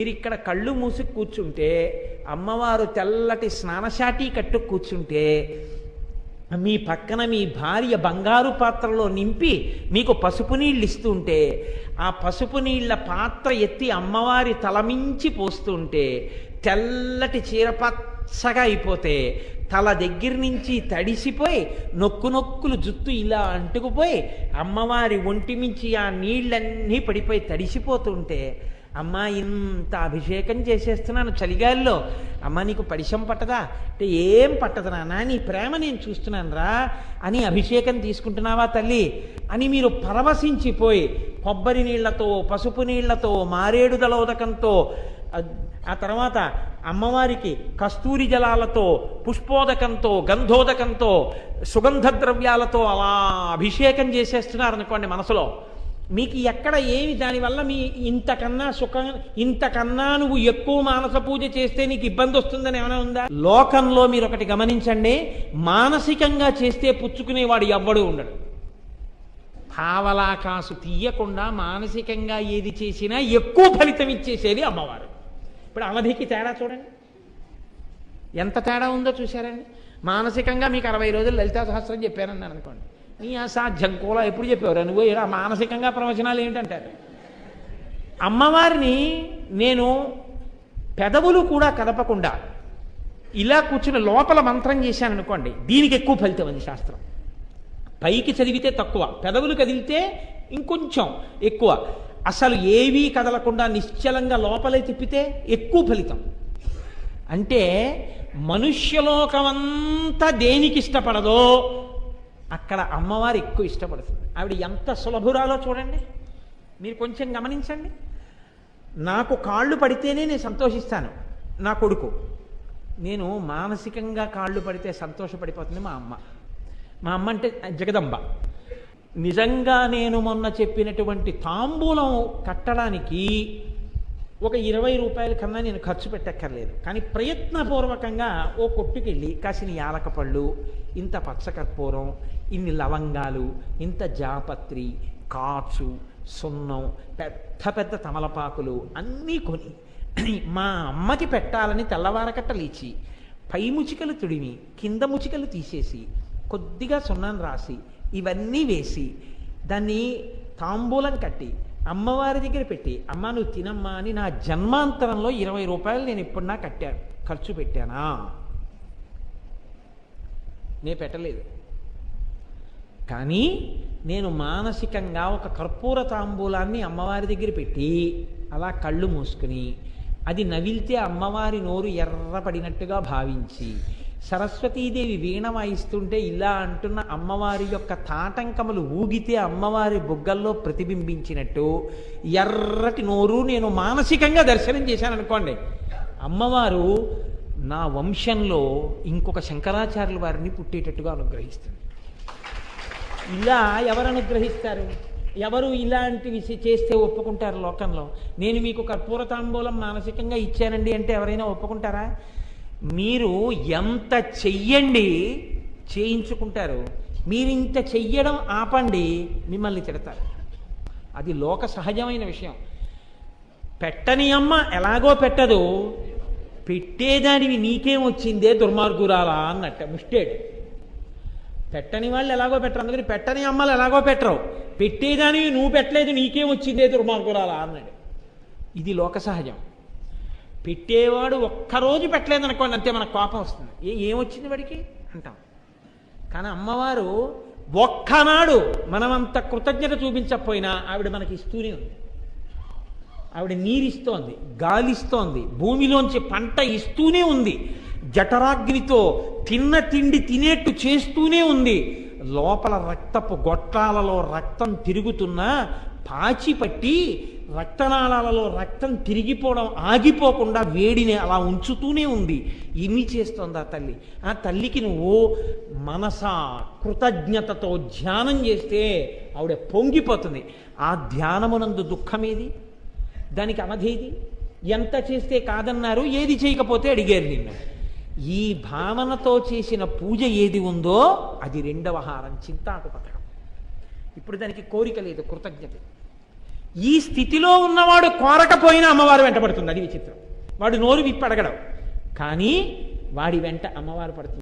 మీరు ఇక్కడ కళ్ళు మూసి కూర్చుంటే అమ్మవారు తెల్లటి స్నానశాటి కట్టు కూర్చుంటే మీ పక్కన మీ భార్య బంగారు పాత్రలో నింపి మీకు పసుపు నీళ్ళు ఇస్తుంటే ఆ పసుపు నీళ్ళ పాత్ర ఎత్తి అమ్మవారి తలమించి పోస్తుంటే తెల్లటి చీర పచ్చగా అయిపోతే తల దగ్గర నుంచి తడిసిపోయి నొక్కు నొక్కులు జుత్తు ఇలా అంటుకుపోయి అమ్మవారి ఒంటి మించి ఆ నీళ్ళన్నీ పడిపోయి తడిసిపోతుంటే అమ్మా ఇంత అభిషేకం చేసేస్తున్నాను చలిగాల్లో. అమ్మ నీకు పడిశం పట్టదా? అంటే ఏం పట్టదు నాన్న నీ ప్రేమ నేను చూస్తున్నాను రా అని అభిషేకం తీసుకుంటున్నావా తల్లి? అని మీరు పరవశించిపోయి కొబ్బరి నీళ్ళతో పసుపు నీళ్ళతో మారేడు దలోదకంతో ఆ తర్వాత అమ్మవారికి కస్తూరి జలాలతో పుష్పోదకంతో గంధోదకంతో సుగంధ ద్రవ్యాలతో అలా అభిషేకం చేసేస్తున్నారు అనుకోండి మనసులో. మీకు ఎక్కడ ఏమి దానివల్ల మీ ఇంతకన్నా సుఖం ఇంతకన్నా నువ్వు ఎక్కువ మానస పూజ చేస్తే నీకు ఇబ్బంది వస్తుందని ఏమైనా ఉందా? లోకంలో మీరు ఒకటి గమనించండి మానసికంగా చేస్తే పుచ్చుకునేవాడు ఎవ్వడు ఉండడు. పావలాకాసు తీయకుండా మానసికంగా ఏది చేసినా ఎక్కువ ఫలితం ఇచ్చేసేది అమ్మవారు. ఇప్పుడు అవధికి తేడా చూడండి. ఎంత తేడా ఉందో చూశారండి? మానసికంగా మీకు అరవై రోజులు లలితా సహస్రం చెప్పానని అనుకోండి నీ అసాధ్యం కూడా ఎప్పుడు చెప్పేవారు? నువ్వు ఇలా మానసికంగా ప్రవచనాలు ఏంటంటారు అమ్మవారిని నేను పెదవులు కూడా కదపకుండా ఇలా కూర్చుని లోపల మంత్రం చేశాను అనుకోండి దీనికి ఎక్కువ ఫలితం అది శాస్త్రం. పైకి చదివితే తక్కువ పెదవులు కదిలితే ఇంకొంచెం ఎక్కువ. అసలు ఏవీ కదలకుండా నిశ్చలంగా లోపలే తిప్పితే ఎక్కువ ఫలితం. అంటే మనుష్యలోకమంతా దేనికి ఇష్టపడదో అక్కడ అమ్మవారు ఎక్కువ ఇష్టపడుతుంది. ఆవిడ ఎంత సులభురాలో చూడండి. మీరు కొంచెం గమనించండి. నాకు కాళ్ళు పడితేనే నేను సంతోషిస్తాను. నా కొడుకు. నేను మానసికంగా కాళ్ళు పడితే సంతోషపడిపోతుంది మా అమ్మ. మా అమ్మ అంటే జగదంబ. నిజంగా నేను మొన్న చెప్పినటువంటి తాంబూలం కట్టడానికి ఒక ఇరవై రూపాయల కన్నా నేను ఖర్చు పెట్టక్కర్లేదు. కానీ ప్రయత్నపూర్వకంగా ఓ కొట్టుకెళ్ళి కాసిన యాలక పళ్ళు ఇంత పచ్చకర్పూరం ఇన్ని లవంగాలు ఇంత జాపత్రి కాచు సున్నం పెద్ద పెద్ద తమలపాకులు అన్నీ కొని మా అమ్మకి పెట్టాలని తెల్లవారకట్ట లేచి పై ముచికలు తుడిమి కింద ముచికలు తీసేసి కొద్దిగా సున్నాన్ని రాసి ఇవన్నీ వేసి దాన్ని తాంబూలం కట్టి అమ్మవారి దగ్గర పెట్టి అమ్మ నువ్వు తినమ్మా అని నా జన్మాంతరంలో ఇరవై రూపాయలు నేను ఎప్పుడన్నా కట్టాను ఖర్చు పెట్టానా? నే పెట్టలేదు. కానీ నేను మానసికంగా ఒక కర్పూర తాంబూలాన్ని అమ్మవారి దగ్గర పెట్టి అలా కళ్ళు మూసుకుని అది నవిలితే అమ్మవారి నోరు ఎర్రపడినట్టుగా భావించి సరస్వతీదేవి వీణ వాయిస్తుంటే ఇలా అంటున్న అమ్మవారి యొక్క తాటంకములు ఊగితే అమ్మవారి బుగ్గల్లో ప్రతిబింబించినట్టు ఎర్రటి నోరు నేను మానసికంగా దర్శనం చేశాను అనుకోండి. అమ్మవారు నా వంశంలో ఇంకొక శంకరాచార్యుల వారిని పుట్టేటట్టుగా అనుగ్రహిస్తుంది. ఇలా ఎవరు అనుగ్రహిస్తారు ఎవరు ఇలాంటివి చేస్తే ఒప్పుకుంటారు లోకంలో? నేను మీకు కర్పూర తాంబూలం మానసికంగా ఇచ్చానండి అంటే ఎవరైనా ఒప్పుకుంటారా? మీరు ఎంత చెయ్యండి చేయించుకుంటారు. మీరు ఇంత చెయ్యడం ఆపండి మిమ్మల్ని తిడతారు. అది లోక సహజమైన విషయం. పెట్టని అమ్మ ఎలాగో పెట్టదు. పెట్టేదానివి నీకేం వచ్చిందే దుర్మార్గురాలా అన్నట్ట మిస్టేడ్ పెట్టని వాళ్ళు ఎలాగో పెట్టరు. అందుకని పెట్టని అమ్మలు ఎలాగో పెట్టరు. పెట్టేదానివి నువ్వు పెట్టలేదు నీకేం వచ్చిందే దుర్మార్గురాలా అన్నాడు ఇది లోక సహజం. పెట్టేవాడు ఒక్కరోజు పెట్టలేదు అనుకోండి అంతే మనకు కోపం వస్తుంది. ఏ ఏమొచ్చింది వాడికి? అంటాం. కానీ అమ్మవారు ఒక్కనాడు మనమంత కృతజ్ఞత చూపించకపోయినా ఆవిడ మనకి ఇస్తూనే ఉంది. ఆవిడ నీరిస్తోంది గాలిస్తోంది భూమిలోంచి పంట ఇస్తూనే ఉంది. జఠరాగ్నితో తిన్న తిండి తినేట్టు చేస్తూనే ఉంది. లోపల రక్తపు గొట్టాలలో రక్తం తిరుగుతున్నా పాచి పట్టి రక్తనాళాలలో రక్తం తిరిగిపోవడం ఆగిపోకుండా వేడిని అలా ఉంచుతూనే ఉంది. ఇమి చేస్తోంది ఆ తల్లి? ఆ తల్లికి నువ్వు మనస కృతజ్ఞతతో ధ్యానం చేస్తే ఆవిడ పొంగిపోతుంది. ఆ ధ్యానమునందు దుఃఖమేది? దానికి అవధేది? ఎంత చేస్తే కాదన్నారు? ఏది చేయకపోతే అడిగారు నిన్ను. ఈ భావనతో చేసిన పూజ ఏది ఉందో అది రెండవ హారం చింతాకు పథకం ఇప్పుడు దానికి కోరిక లేదు కృతజ్ఞత. ఈ స్థితిలో ఉన్నవాడు కోరకపోయినా అమ్మవారు వెంటబడుతుంది అది విచిత్రం. వాడు నోరు విప్పి అడగడం. కానీ వాడి వెంట అమ్మవారు పడుతుంది.